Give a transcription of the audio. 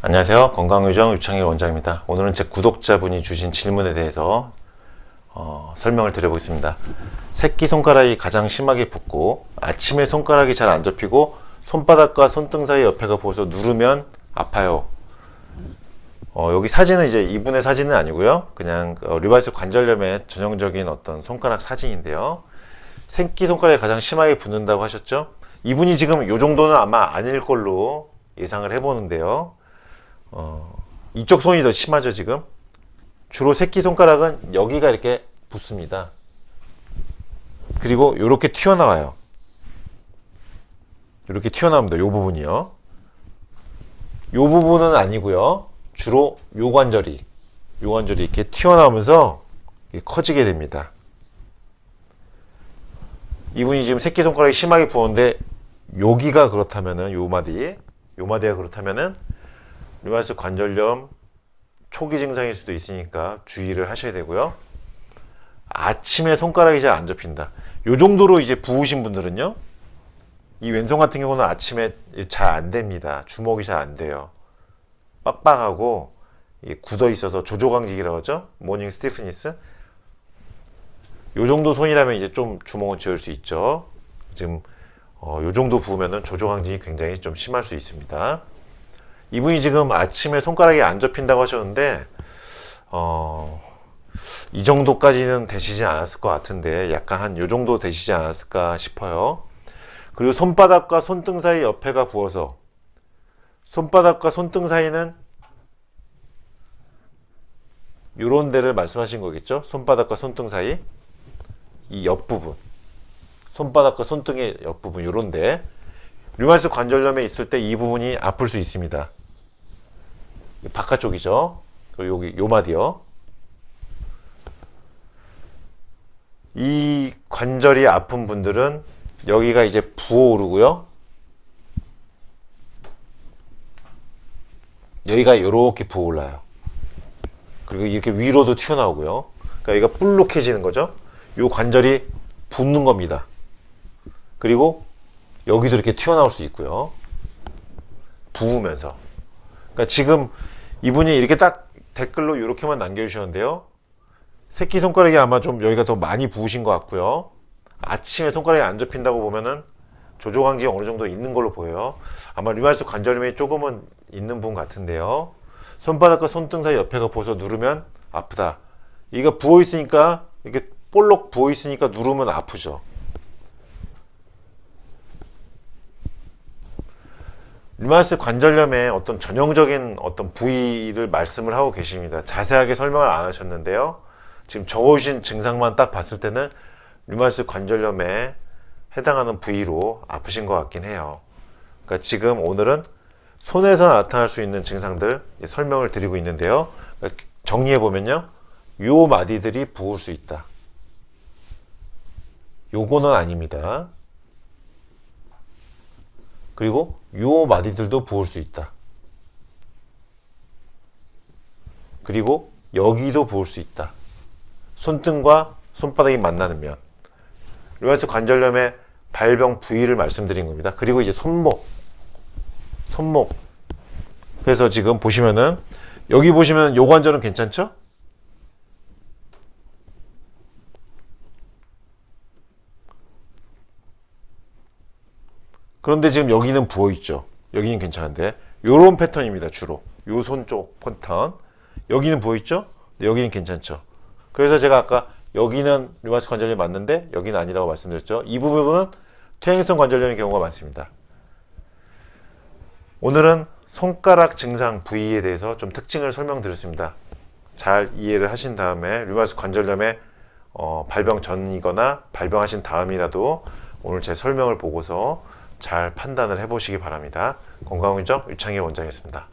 안녕하세요. 건강유정 유창일 원장입니다. 오늘은 제 구독자분이 주신 질문에 대해서 어, 설명을 드려보겠습니다. 새끼손가락이 가장 심하게 붓고 아침에 손가락이 잘 안 접히고 손바닥과 손등 사이 옆에가 부어서 누르면 아파요. 어, 여기 사진은 이제 이분의 사진은 아니고요. 그냥 어, 류발스 관절염의 전형적인 어떤 손가락 사진인데요. 새끼손가락이 가장 심하게 붓는다고 하셨죠? 이분이 지금 요 정도는 아마 아닐 걸로 예상을 해보는데요. 어, 이쪽 손이 더 심하죠, 지금? 주로 새끼손가락은 여기가 이렇게 붙습니다. 그리고 이렇게 튀어나와요. 이렇게 튀어나옵니다. 요 부분이요. 요 부분은 아니고요. 주로 요 관절이, 요 관절이 이렇게 튀어나오면서 이게 커지게 됩니다. 이분이 지금 새끼손가락이 심하게 부었는데 여기가 그렇다면은 요 마디, 요 마디가 그렇다면은 류마티스 관절염 초기 증상일 수도 있으니까 주의를 하셔야 되고요. 아침에 손가락이 잘 안 접힌다. 요 정도로 이제 부으신 분들은요. 이 왼손 같은 경우는 아침에 잘 안 됩니다. 주먹이 잘 안 돼요. 빡빡하고 굳어 있어서 조조강직이라고 하죠. 모닝 스티프니스. 요 정도 손이라면 이제 좀 주먹은 지을 수 있죠. 지금 어, 요 정도 부으면은 조조강직이 굉장히 좀 심할 수 있습니다. 이분이 지금 아침에 손가락이 안 접힌다고 하셨는데 어, 이 정도까지는 되시지 않았을 것 같은데 약간 한 요 정도 되시지 않았을까 싶어요. 그리고 손바닥과 손등 사이 옆에가 부어서 손바닥과 손등 사이는 요런 데를 말씀하신 거겠죠? 손바닥과 손등 사이 이 옆부분 손바닥과 손등의 옆부분 요런 데 류마티스 관절염에 있을 때 이 부분이 아플 수 있습니다. 바깥쪽이죠. 그리고 여기 요 마디요. 이 관절이 아픈 분들은 여기가 이제 부어오르고요. 여기가 이렇게 부어올라요. 그리고 이렇게 위로도 튀어나오고요. 그러니까 여기가 볼록해지는 거죠. 요 관절이 붓는 겁니다. 그리고 여기도 이렇게 튀어나올 수 있고요. 부으면서. 그러니까 지금 이분이 이렇게 딱 댓글로 이렇게만 남겨주셨는데요. 새끼 손가락이 아마 좀 여기가 더 많이 부으신 것 같고요. 아침에 손가락이 안 접힌다고 보면은 조조강지가 어느 정도 있는 걸로 보여요. 아마 류마티스 관절염이 조금은 있는 분 같은데요. 손바닥과 손등 사이 옆에가 부어서 누르면 아프다. 이가 부어 있으니까 이렇게 볼록 부어 있으니까 누르면 아프죠. 류마티스 관절염의 어떤 전형적인 어떤 부위를 말씀을 하고 계십니다. 자세하게 설명을 안 하셨는데요. 지금 적어주신 증상만 딱 봤을 때는 류마티스 관절염에 해당하는 부위로 아프신 것 같긴 해요. 그러니까 지금 오늘은 손에서 나타날 수 있는 증상들 설명을 드리고 있는데요. 그러니까 정리해 보면요, 요 마디들이 부을 수 있다. 요거는 아닙니다. 그리고 요 마디들도 부을 수 있다. 그리고 여기도 부을 수 있다. 손등과 손바닥이 만나는 면. 류마티스 관절염의 발병 부위를 말씀드린 겁니다. 그리고 이제 손목. 손목. 그래서 지금 보시면은 여기 보시면 요 관절은 괜찮죠? 그런데 지금 여기는 부어 있죠. 여기는 괜찮은데 요런 패턴입니다. 주로 요 손 쪽 패턴. 여기는 부어 있죠? 여기는 괜찮죠. 그래서 제가 아까 여기는 류마티스 관절염이 맞는데 여기는 아니라고 말씀드렸죠. 이 부분은 퇴행성 관절염의 경우가 많습니다. 오늘은 손가락 증상 부위에 대해서 좀 특징을 설명드렸습니다. 잘 이해를 하신 다음에 류마티스 관절염의 어, 발병 전이거나 발병하신 다음이라도 오늘 제 설명을 보고서 잘 판단을 해보시기 바랍니다. 건강의정 유창희 원장이었습니다.